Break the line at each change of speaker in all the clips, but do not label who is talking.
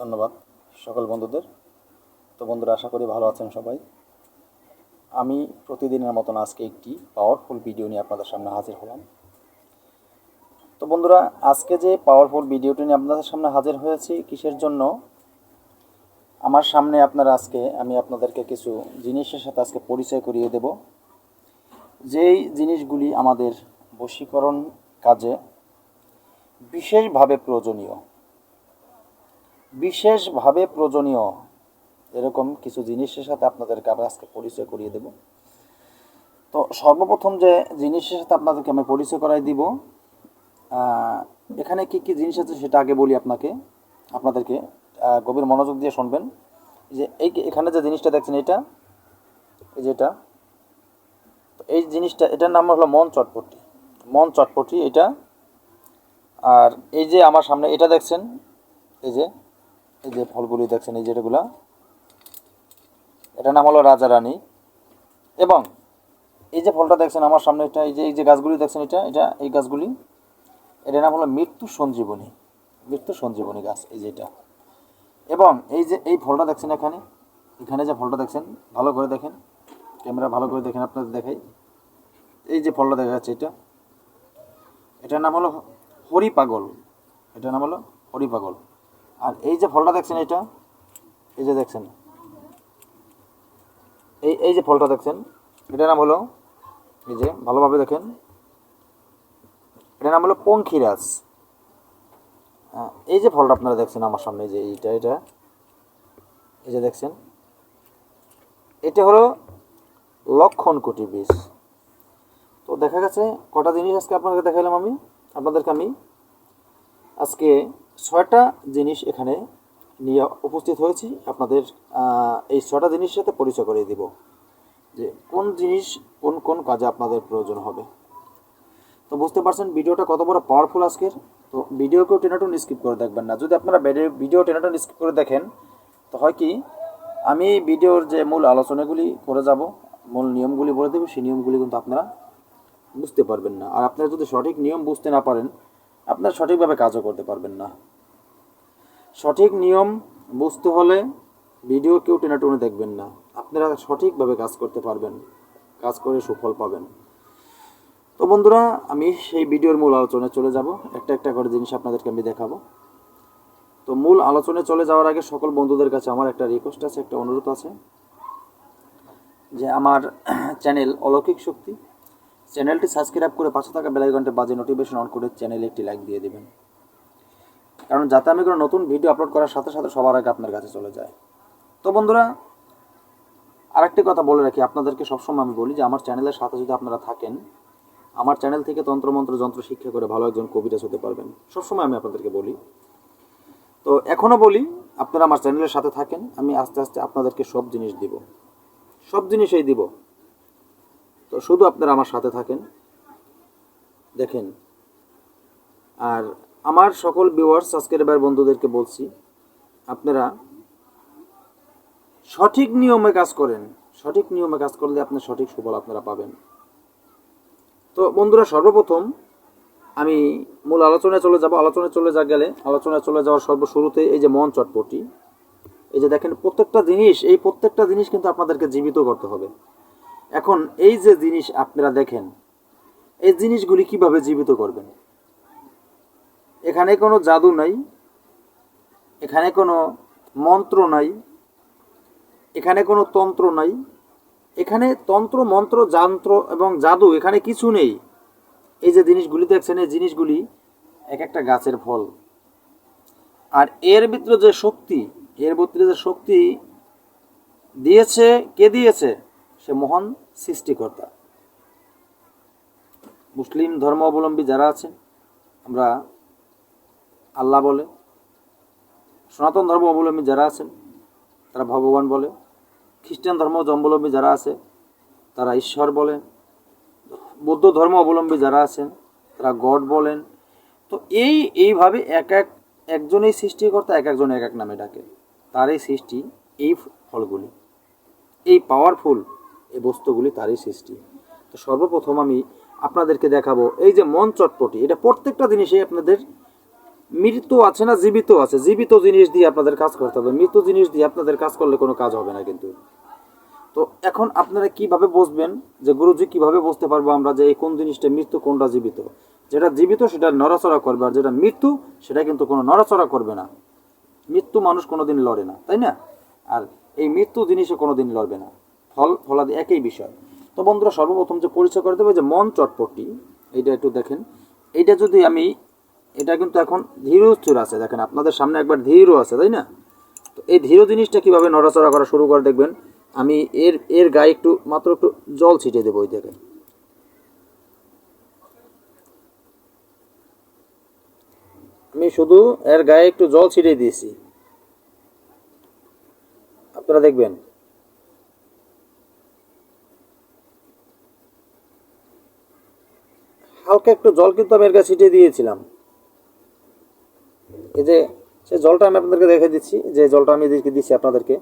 ধন্যবাদ সকল বন্ধুদের। তো বন্ধুরা, আশা করি ভালো আছেন সবাই। আমি প্রতিদিনের মতন আজকে একটি পাওয়ারফুল ভিডিও নিয়ে আপনাদের সামনে হাজির হলাম। তো বন্ধুরা, আজকে যে পাওয়ারফুল ভিডিওটি নিয়ে আপনাদের সামনে হাজির হয়েছি কিসের জন্য? আমার সামনে আপনারা আজকে, আমি আপনাদেরকে কিছু জিনিসের সাথে আজকে পরিচয় করিয়ে দেব। যেই জিনিসগুলি আমাদের বশীকরণ কাজে বিশেষভাবে প্রয়োজনীয় বিশেষভাবে প্রয়োজনীয় এরকম কিছু জিনিসের সাথে আপনাদেরকে আমি আজকে পরিচয় করিয়ে দেব। তো সর্বপ্রথম যে জিনিসের সাথে আপনাদেরকে আমি পরিচয় করাই দিব এখানে কি কি জিনিস আছে সেটা আগে বলি আপনাকে, আপনাদেরকে গভীর মনোযোগ দিয়ে শুনবেন। যে এই এখানে যে জিনিসটা দেখছেন এটা, এই যেটা এই জিনিসটা, এটার নাম হলো মন চটপটি। মন চটপটি এটা, আর এই যে আমার সামনে এটা দেখছেন, এই যে এই যে ফলগুলি দেখছেন, এই যেটাগুলা এটার নাম হলো রাজা রানী। এবং এই যে ফলটা দেখছেন, আমার সামনে এটা, এই যে এই যে গাছগুলি দেখছেন, এটা এটা, এই গাছগুলি, এটার নাম হলো মৃত্যু সঞ্জীবনী। মৃত্যু সঞ্জীবনী গাছ, এই যে এটা। এবং এই যে, এই ফলটা দেখছেন এখানে এখানে যে ফলটা দেখছেন, ভালো করে দেখেন। ক্যামেরা ভালো করে দেখেন, আপনাদের দেখাই। এই যে ফলটা দেখা যাচ্ছে এটা। এটার নাম হলো হরি পাগল এটার নাম হলো হরি পাগল আর এই যে ফলটা দেখছেন এটা? এই যে দেখছেন। এই এই যে ফলটা দেখছেন এটার নাম হলো এই যে ভালোভাবে দেখেন। এটার নাম হলো পঙ্খিরাজ। হ্যাঁ, এই যে ফলটা আপনারা দেখছেন আমার সামনে যে এইটা এটা। এই যে দেখছেন। এটা হলো লক্ষণ কোটি বীজ। তো দেখা গেছে কটা জিনিস আজকে আপনাকে দেখালাম আমি। আপনাদেরকে আমি আজকে ছয়টা জিনিস এখানে নিয়ে উপস্থিত হয়েছি। আপনাদের এই ছয়টা জিনিসের সাথে পরিচয় করিয়ে দিব যে কোন জিনিস, কোন কোন কাজে আপনাদের প্রয়োজন হবে। তো বুঝতে পারছেন, ভিডিওটা কত বড় পাওয়ারফুল আজকের। তো ভিডিওকেও টেনাটুন স্কিপ করে দেখবেন না। যদি আপনারা ভিডিও টেনাটুন স্কিপ করে দেখেন, তো হয় কি, আমি ভিডিওর যে মূল আলোচনাগুলি করে যাব, মূল নিয়মগুলি বলে দেবো, সেই নিয়মগুলি কিন্তু আপনারা বুঝতে পারবেন না। আর আপনারা যদি সঠিক নিয়ম বুঝতে না পারেন আপনারা সঠিকভাবে কাজও করতে পারবেন না। সঠিক নিয়ম বুঝতে হলে ভিডিও কেউ টেনে টুনে দেখবেন না। আপনারা সঠিকভাবে কাজ করতে পারবেন, কাজ করে সুফল পাবেন। তো বন্ধুরা, আমি সেই ভিডিওর মূল আলোচনায় চলে যাব। একটা একটা করে জিনিস আপনাদেরকে আমি দেখাবো। তো মূল আলোচনায় চলে যাওয়ার আগে সকল বন্ধুদের কাছে আমার একটা রিকোয়েস্ট আছে, একটা অনুরোধ আছে যে আমার চ্যানেল অলৌকিক শক্তি চ্যানেলটি সাবস্ক্রাইব করে পাশে থাকা বেলাই ঘণ্টা বাজে নোটিফিকেশন অন করে চ্যানেলে একটি লাইক দিয়ে দেবেন। কারণ যাতে আমি কোনো নতুন ভিডিও আপলোড করার সাথে সাথে সবার আগে আপনার কাছে চলে যায়। তো বন্ধুরা, আরেকটি কথা বলে রাখি, আপনাদেরকে সবসময় আমি বলি যে আমার চ্যানেলের সাথে যদি আপনারা থাকেন, আমার চ্যানেল থেকে তন্ত্রমন্ত্র, যন্ত্র শিক্ষা করে ভালো একজন কবিরাজ হতে পারবেন। সবসময় আমি আপনাদেরকে বলি। তো এখনও বলি, আপনারা আমার চ্যানেলের সাথে থাকেন, আমি আস্তে আস্তে আপনাদেরকে সব জিনিস দিব। সব জিনিসই দিব। তো শুধু আপনারা আমার সাথে থাকেন। দেখেন, আর আমার সকল ভিউয়ার্স সাবস্ক্রাইবার বন্ধুদেরকে বলছি, আপনারা সঠিক নিয়মে কাজ করেন। সঠিক নিয়মে কাজ করলে আপনার সঠিক সুফল আপনারা পাবেন। তো বন্ধুরা, সর্বপ্রথম আমি মূল আলোচনায় চলে যাব। আলোচনায় চলে যা গেলে, আলোচনায় চলে যাওয়ার সর্ব সর্বশুরুতে এই যে মন চটপটি, এই যে দেখেন, প্রত্যেকটা জিনিস, এই প্রত্যেকটা জিনিস কিন্তু আপনাদেরকে জীবিত করতে হবে। এখন এই যে জিনিস আপনারা দেখেন, এই জিনিসগুলি কীভাবে জীবিত করবেন? এখানে কোনো জাদু নাই, এখানে কোনো মন্ত্র নাই, এখানে কোনো তন্ত্র নাই, এখানে তন্ত্র, মন্ত্র, যন্ত্র এবং জাদু, এখানে কিছু নেই। এই যে জিনিসগুলি দেখছেন, এই জিনিসগুলি এক একটা গাছের ফল। আর এর ভিতরে যে শক্তি, এর ভিতরে যে শক্তি দিয়েছে, কে দিয়েছে? সে মহান সৃষ্টিকর্তা। মুসলিম ধর্ম অবলম্বী যারা আছেন, আমরা আল্লাহ বলে, সনাতন ধর্ম অবলম্বী যারা আছেন, তারা ভগবান বলে, খ্রিস্টান ধর্ম অবলম্বী যারা আছে, তারা ঈশ্বর বলেন, বৌদ্ধ ধর্ম অবলম্বী যারা আছেন, তারা গড বলেন। তো এই, এইভাবে এক এক, একজনেই সৃষ্টিকর্তা, এক একজন এক এক নামে ডাকে। তারই সৃষ্টি এই ফলগুলি। এই পাওয়ারফুল এই বস্তুগুলি তারই সৃষ্টি। তো সর্বপ্রথম আমি আপনাদেরকে দেখাবো এই যে মন চটপটি, এটা প্রত্যেকটা জিনিসই আপনাদের মৃত্যু আছে না জীবিত আছে? জীবিত জিনিস দিয়ে আপনাদের কাজ করতে হবে। মৃত জিনিস দিয়ে আপনাদের কাজ করলে কোনো কাজ হবে না কিন্তু। তো এখন আপনারা কীভাবে বুঝবেন যে গুরুজি কীভাবে বুঝতে পারব আমরা যে এই কোন জিনিসটা মৃত্যু কোনটা জীবিত? যেটা জীবিত সেটা নড়াচড়া করবে, আর যেটা মৃত্যু সেটা কিন্তু কোনো নড়াচড়া করবে না। মৃত্যু মানুষ কোনোদিন লড়ে না, তাই না? আর এই মৃত্যু জিনিসে কোনোদিন লড়বে না। ফল ফলাদি একই বিষয়। তো বন্ধুরা, সর্বপ্রথম যে পরিচয় করে দেবে যে মন চটপটি, এইটা একটু দেখেন। এইটা যদি আমি, এটা কিন্তু এখন ধীর স্থির আছে, দেখেন আপনাদের সামনে একবার ধীরও আছে, তাই না? তো এই ধীর জিনিসটা কীভাবে নড়াচড়া করা শুরু করে দেখবেন। আমি এর এর গায়ে একটু, মাত্র একটু জল ছিটিয়ে দেবো ওই দেখেন আমি শুধু এর গায়ে একটু জল ছিটিয়ে দিয়েছি। আপনারা দেখবেন। হালকা একটু জল কিন্তু আমি এর কাছে ছিটিয়ে দিয়েছিলাম। এই যে, সে জলটা আমি আপনাদেরকে দেখে দিচ্ছি, যে জলটা আমি এদেরকে দিচ্ছি আপনাদেরকে।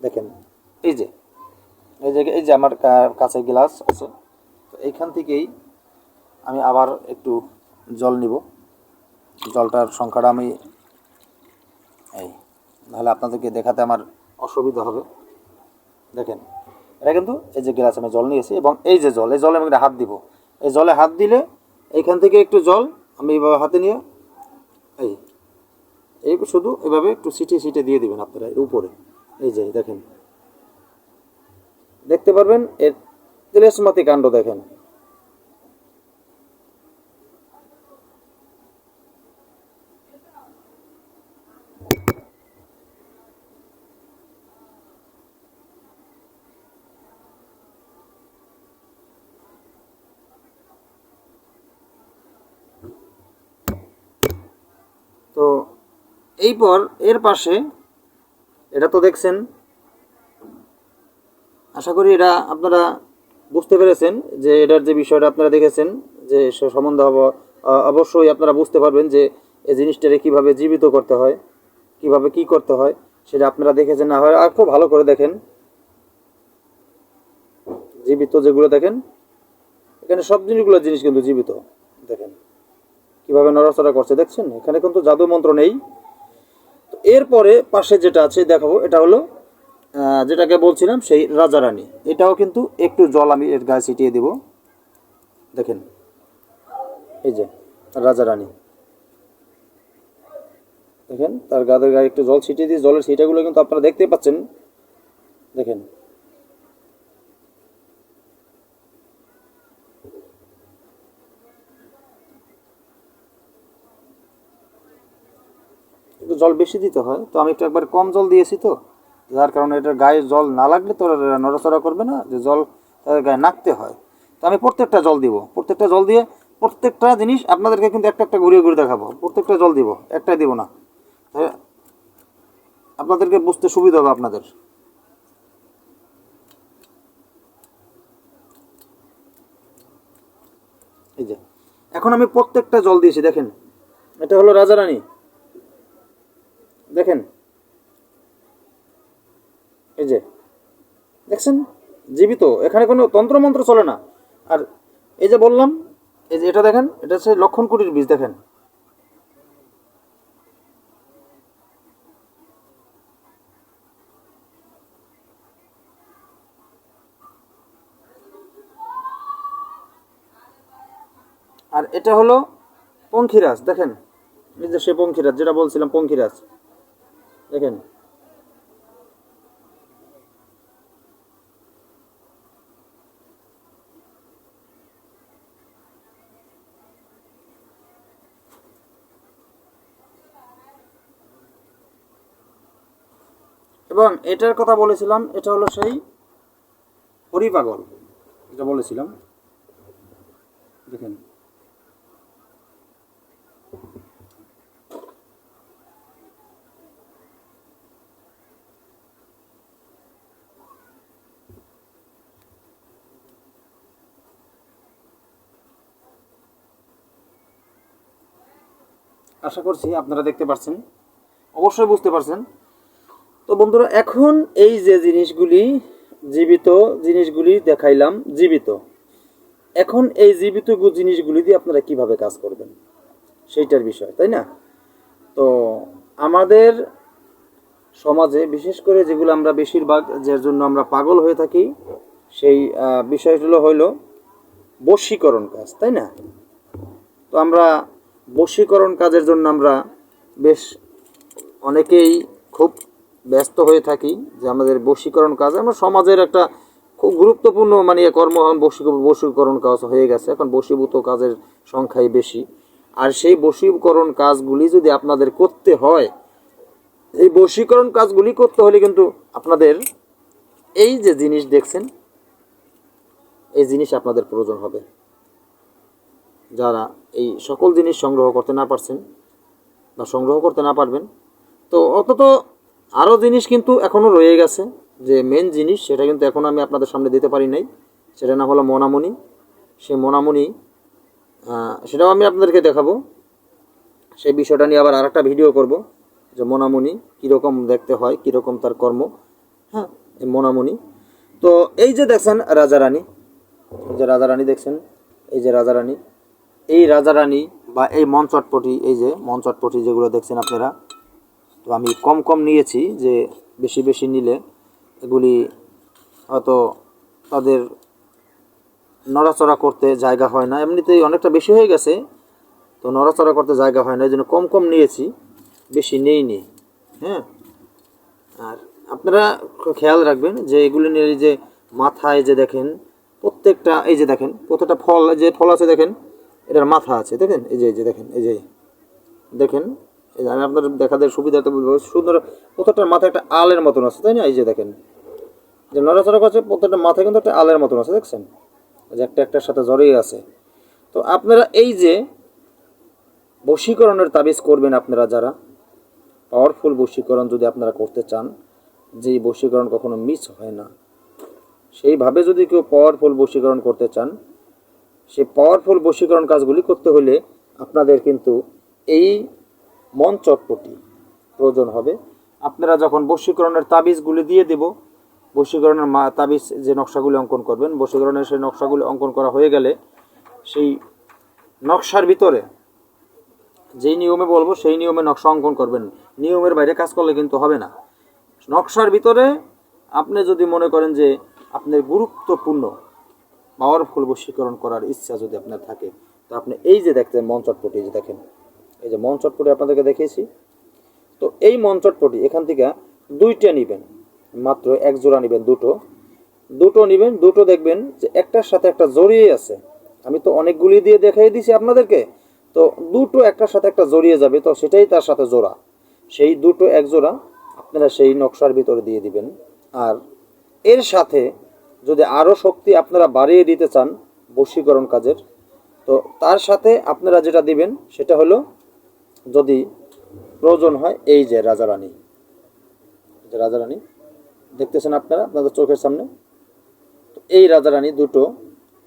দেখেন, এই যে এই যে এই যে আমার কাছে গ্লাস আছে, তো এইখান থেকেই আমি আবার একটু জল নিব। জলটার সংখ্যাটা আমি, এই, নাহলে আপনাদেরকে দেখাতে আমার অসুবিধা হবে। দেখেন, এটা কিন্তু এই যে গ্লাস আমি জল নিয়েছি, এবং এই যে জল, এই জলে আমি হাত দিব। এই জলে হাত দিলে এইখান থেকে একটু জল, আমি এইভাবে হাতে নিয়ে, এই এই শুধু এভাবে একটু সিটে সিটে দিয়ে দিবেন আপনারা এর উপরে, এই যে, দেখেন। দেখতে পারবেন, এর তেলেসমাতি কাণ্ড দেখেন। তো এই পর এর পাশে এটা তো দেখছেন, আশা করি এটা আপনারা বুঝতে পেরেছেন যে এটার যে বিষয়টা আপনারা দেখেছেন, যে সে সম্বন্ধে অবশ্যই আপনারা বুঝতে পারবেন যে এই জিনিসটাকে কীভাবে জীবিত করতে হয়, কীভাবে কি করতে হয়, সেটা আপনারা দেখেছেন না হয়, আর খুব ভালো করে দেখেন। জীবিত যেগুলো দেখেন, এখানে সব জিনিসগুলো জিনিস কিন্তু জীবিত, দেখেন। কীভাবে নড়াচড়া করছে, দেখছেন? এখানে কিন্তু জাদু মন্ত্র নেই। এরপরে পাশে যেটা আছে, দেখাবো, এটা হলো যেটাকে বলছিলাম, সেই রাজারানী এটাও কিন্তু একটু জল আমি এর গায়ে ছিটিয়ে দেব। দেখেন, এই যে রাজারানী দেখেন, তার গাদের গায়ে একটু জল ছিটিয়ে দিয়ে, জলের ছিটাগুলো কিন্তু আপনারা দেখতে পাচ্ছেন। দেখেন জল বেশি দিতে হয়, তো আমি একটু একবার কম জল দিয়েছি তো। যার কারণে এটার গায়ে জল না লাগলে তো নড়াচড়া করবে না, যে জল তাদের গায়ে নাকতে হয়। তো আমি প্রত্যেকটা জল দিব, প্রত্যেকটা জল দিয়ে প্রত্যেকটা জিনিস আপনাদেরকে কিন্তু একটা একটা ঘুরিয়ে ঘুরিয়ে দেখাবো, প্রত্যেকটা জল দিব, একটাই দিব না। আপনাদেরকে বুঝতে সুবিধা হবে আপনাদের। এই যে, এখন আমি প্রত্যেকটা জল দিয়েছি, দেখেন, এটা হলো রাজারানী। দেখেন। এই যে, দেখছেন? জীবিত, এখানে কোনো তন্ত্রমন্ত্র চলে না। আর এই যে বললাম, এই যে এটা দেখেন, এটা হচ্ছে লক্ষণ কুটির বীজ, দেখেন। আর এটা হলো পঙ্খিরাজ, দেখেন। এই যে সে পঙ্খিরাজ, যেটা বলছিলাম, পঙ্খিরাজ। দেখেন। এবং এটার কথা বলেছিলাম এটা হলো সেই হরিপাগল এটা বলেছিলাম। দেখেন। আশা করছি আপনারা দেখতে পাচ্ছেন অবশ্যই বুঝতে পারছেন। তো বন্ধুরা, এখন এই যে জিনিসগুলি, জীবিত জিনিসগুলি দেখাইলাম, জীবিত। এখন এই জীবিত জিনিসগুলি দিয়ে আপনারা কীভাবে কাজ করবেন? সেইটার বিষয়, তাই না? তো আমাদের সমাজে বিশেষ করে যেগুলো আমরা বেশিরভাগ, যার জন্য আমরা পাগল হয়ে থাকি, সেই বিষয়গুলো হইল বশীকরণ কাজ, তাই না? তো আমরা বশীকরণ কাজের জন্য আমরা বেশ অনেকেই খুব ব্যস্ত হয়ে থাকি যে আমাদের বশীকরণ কাজ, আমরা সমাজের একটা খুব গুরুত্বপূর্ণ মানে এ কর্ম এখন বশী বশীকরণ কাজ হয়ে গেছে। এখন বশীভূত কাজের সংখ্যাই বেশি। আর সেই বশীকরণ কাজগুলি যদি আপনাদের করতে হয়, এই বশীকরণ কাজগুলি করতে হলে কিন্তু আপনাদের এই যে জিনিস দেখছেন, এই জিনিস আপনাদের প্রয়োজন হবে। যারা এই সকল জিনিস সংগ্রহ করতে না পারছেন বা সংগ্রহ করতে না পারবেন, তো অন্তত আরও জিনিস কিন্তু এখনও রয়ে গেছে, যে মেন জিনিস সেটা কিন্তু এখন আমি আপনাদের সামনে দিতে পারি নাই সেটা না হলো মনামণি সেই মনামণি সেটাও আমি আপনাদেরকে দেখাবো। সেই বিষয়টা নিয়ে আবার আরেকটা ভিডিও করব, যে মনামণি কীরকম দেখতে হয়, কীরকম তার কর্ম। হ্যাঁ মনামণি তো এই যে দেখছেন রাজারানী এই যে রাজা রাজারানী দেখছেন, এই যে রাজারানী এই রাজারানী বা এই মঞ্চটপটি এই যে মঞ্চটপটি যেগুলো দেখছেন আপনারা, তো আমি কম কম নিয়েছি যে বেশি বেশি নিলে এগুলি হয়তো তাদের নড়াচড়া করতে জায়গা হয় না। এমনিতেই অনেকটা বেশি হয়ে গেছে, তো নড়াচড়া করতে জায়গা হয় না, এই জন্য কম কম নিয়েছি, বেশি নেই নেইনি হ্যাঁ। আর আপনারা খেয়াল রাখবেন যে এগুলি নিয়ে যে মাথায় যে দেখেন, প্রত্যেকটা, এই যে দেখেন, প্রত্যেকটা ফল, যে ফল আছে দেখেন এটার মাথা আছে, দেখেন? এই যে এই যে দেখেন, এই যে, দেখেন? এই যে আমি আপনার দেখাদের সুবিধাতে বলব, সুন্দর প্রত্যেকটার মাথায় একটা আলের মতন আছে, তাই না? এই যে দেখেন। যে নড়াচড়া করছে, প্রত্যেকটা মাথায় কিন্তু একটা আলের মতন আছে, দেখছেন? যে একটা একটার সাথে জড়িয়ে আছে। তো আপনারা এই যে বশীকরণের তাবিজ করবেন আপনারা যারা পাওয়ারফুল বশীকরণ যদি আপনারা করতে চান, যেই বশীকরণ কখনো মিস হয় না। সেইভাবে যদি কেউ পাওয়ারফুল বশীকরণ করতে চান সেই পাওয়ারফুল বশীকরণ কাজগুলি করতে হলে আপনাদের কিন্তু এই মন চটপটি প্রয়োজন হবে। আপনারা যখন বশীকরণের তাবিজগুলি দিয়ে দেব, বশীকরণের মা, তাবিজ যে নকশাগুলি অঙ্কন করবেন, বশীকরণের সেই নকশাগুলি অঙ্কন করা হয়ে গেলে সেই নকশার ভিতরে যেই নিয়মে বলব সেই নিয়মে নকশা অঙ্কন করবেন। নিয়মের বাইরে কাজ করলে কিন্তু হবে না। নকশার ভিতরে আপনি যদি মনে করেন যে আপনার গুরুত্বপূর্ণ পাওয়ারফুল বশীকরণ করার ইচ্ছা যদি আপনার থাকে, তো আপনি এই যে দেখতেন মন চটপটি যে দেখেন, এই যে মন চটপটি আপনাদেরকে দেখিয়েছি। তো এই মন চটপটি এখান থেকে দুইটা নেবেন, মাত্র এক জোড়া নেবেন দুটো। দুটো নেবেন, দুটো দেখবেন যে একটার সাথে একটা জড়িয়ে আছে। আমি তো অনেকগুলি দিয়ে দেখাই দিছি আপনাদেরকে। তো দুটো একটার সাথে একটা জড়িয়ে যাবে, তো সেটাই তার সাথে জোড়া। সেই দুটো এক জোড়া আপনারা সেই নকশার ভিতরে দিয়ে দিবেন। আর এর সাথে যদি আরও শক্তি আপনারা বাড়িয়ে দিতে চান বশীকরণ কাজের, তো তার সাথে আপনারা যেটা দিবেন সেটা হলো যদি প্রয়োজন হয় এই যে রাজারানী যে রাজা রাজারানী দেখতেছেন আপনারা, আপনাদের চোখের সামনে? তো এই রাজারানী দুটো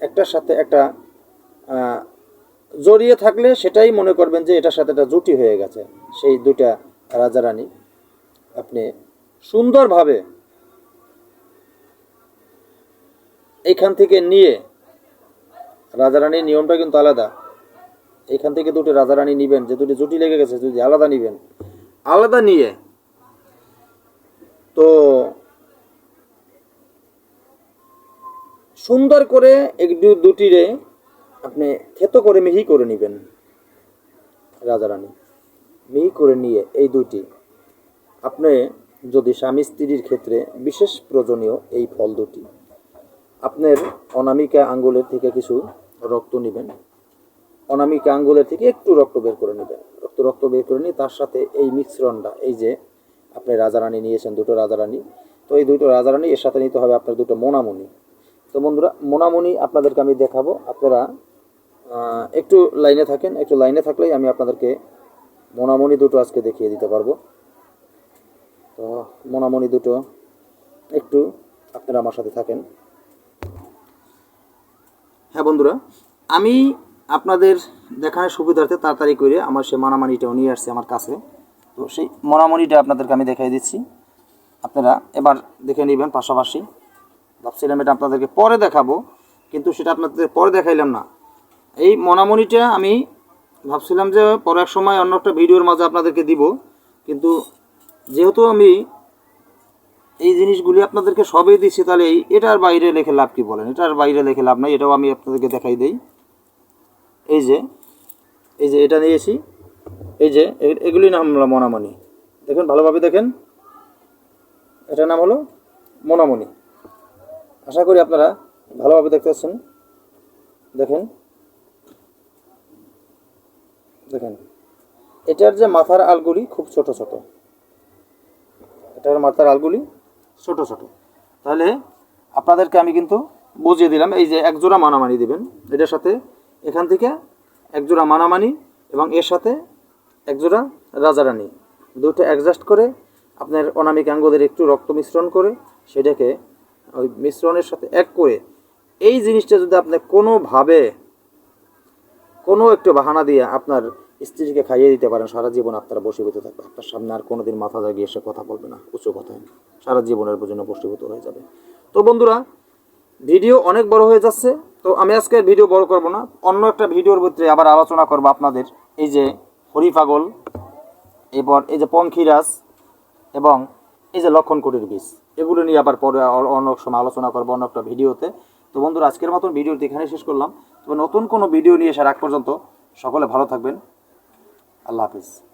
একটার সাথে একটা জড়িয়ে থাকলে সেটাই মনে করবেন যে এটার সাথে একটা জুটি হয়ে গেছে। সেই দুটা রাজারানী আপনি সুন্দরভাবে এইখান থেকে নিয়ে রাজারানীর নিয়মটা কিন্তু আলাদা। এখান থেকে দুটো রাজারানী নিবেন, যে দুটি জুটি লেগে গেছে, যদি আলাদা নিবেন। আলাদা নিয়ে তো সুন্দর করে এক দুটিরে আপনি থেতো করে মিহি করে নেবেন রাজারানী মিহি করে নিয়ে এই দুটি আপনি যদি স্বামী স্ত্রীর ক্ষেত্রে বিশেষ প্রয়োজনীয় এই ফল দুটি। আপনার অনামিকা আঙ্গুলের থেকে কিছু রক্ত নেবেন। অনামিকা আঙ্গুলের থেকে একটু রক্ত বের করে নেবেন। রক্ত রক্ত বের করে নিয়ে তার সাথে এই মিশ্রণটা এই যে আপনি রাজারানী নিয়েছেন, দুটো রাজারানী। তো এই দুটো রাজারানী, এর সাথে নিতে হবে আপনার দুটো মোনামণি তো বন্ধুরা মোনামণি আপনাদেরকে আমি দেখাবো। আপনারা একটু লাইনে থাকেন, একটু লাইনে থাকলেই আমি আপনাদেরকে মোনামণি দুটো আজকে দেখিয়ে দিতে পারব। তো মোনামণি দুটো একটু আপনারা আমার সাথে থাকেন। হ্যাঁ বন্ধুরা, আমি আপনাদের দেখানোর সুবিধার্থে তাড়াতাড়ি করে আমার সেই মানামানিটাও নিয়ে আসছে আমার কাছে। তো সেই মনামণিটা আপনাদেরকে আমি দেখাই দিচ্ছি। আপনারা এবার দেখে নেবেন পাশাপাশি। ভাবছিলাম এটা আপনাদেরকে পরে দেখাবো, কিন্তু সেটা আপনাদের পরে দেখাইলাম না। এই মনামণিটা আমি ভাবছিলাম যে পরে এক সময় অন্য একটা ভিডিওর মাঝে আপনাদেরকে দিব, কিন্তু যেহেতু আমি এই জিনিসগুলি আপনাদেরকে সবই দিচ্ছি তাহলে এই এটার বাইরে লেখে লাভ কি বলেন? এটার বাইরে লেখে লাভ নাই, এটাও আমি আপনাদেরকে দেখাই দেই। এই যে এই যে এটা নিয়েছি। এই যে এগুলি নাম হলো মনামণি। দেখেন, ভালোভাবে দেখেন। এটার নাম হলো মনামণি। আশা করি আপনারা ভালোভাবে দেখতে পাচ্ছেন। দেখেন। দেখেন। এটার যে মাথার আলগুলি খুব ছোট ছোট। এটার মাথার আলগুলি ছোট ছোট। তাহলে আপনাদেরকে আমি কিন্তু বুঝিয়ে দিলাম, এই যে এক জোড়া মানামানি দিবেন, এটার সাথে এখান থেকে এক জোড়া মানামানি এবং এর সাথে এক জোড়া রাজারানি। দুটো অ্যাডজাস্ট করে আপনার অনামিকাঙ্গদের একটু রক্ত মিশ্রণ করে সেটাকে ওই মিশ্রণের সাথে এক করে এই জিনিসটা যদি আপনি কোনোভাবে কোনো একটু বাহানা দিয়ে আপনার স্ত্রীকে খাইয়ে দিতে পারেন, সারা জীবন আপনারা বসীভূত থাকবে আপনার সামনে আর কোনোদিন মাথা জাগিয়ে এসে কথা বলবে না, উঁচু কথায়। সারা জীবনের জন্য বসীভূত হয়ে যাবে। তো বন্ধুরা, ভিডিও অনেক বড় হয়ে যাচ্ছে। তো আমি আজকে ভিডিও বড় করব না। অন্য একটা ভিডিওর ভিতরে আবার আলোচনা করব আপনাদের। এই যে হরি পাগল এরপর এই যে পঙ্খিরাজ, এবং এই যে লক্ষণ কোটির বীজ। এগুলো নিয়ে আবার পরে অন্য সময় আলোচনা করব অন্য একটা ভিডিওতে। তো বন্ধুরা, আজকের মতন ভিডিওটি এখানে শেষ করলাম। তবে নতুন কোনো ভিডিও নিয়ে এসে রাখ পর্যন্ত সকলে ভালো থাকবেন। আল্লাহ হাফিজ।